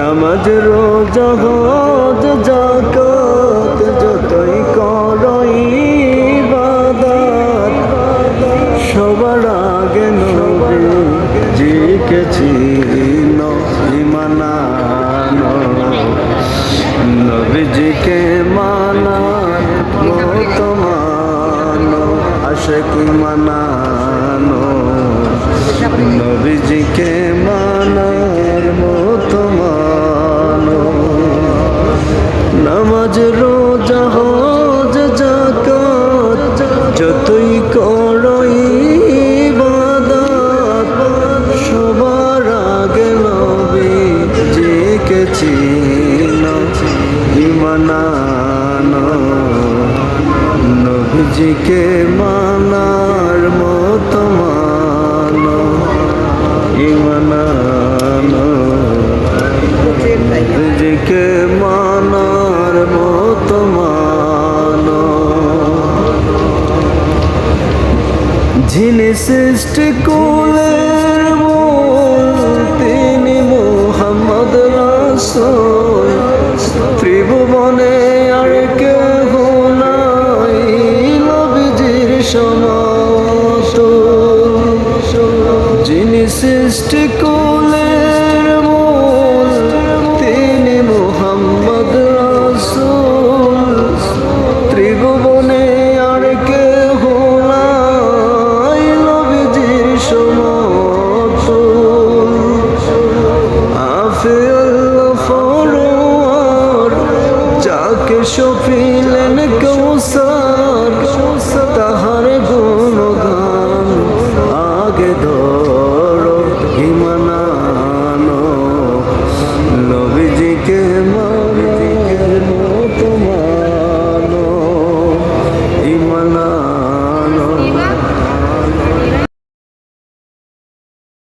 নামাজ রোজা হজ জাকাত যতই করই ইবাদত, সবার আগে নবী জিকে চিন ইমানানো নবীজিকে মানার মতো মানো মানানো। রোজা হজ জাকাত যতই করো ইবাদত সবার নবীজিকে মানার মতো মানো ইমানানো নবীজিকে যিনি সৃষ্টি কুলের মূল তিনি মোহাম্মদ রাসূল। ত্রিভুবনে আর কেহ নাই, নবীজির সমাতুল যিনি সৃষ্টি কুলের যাকে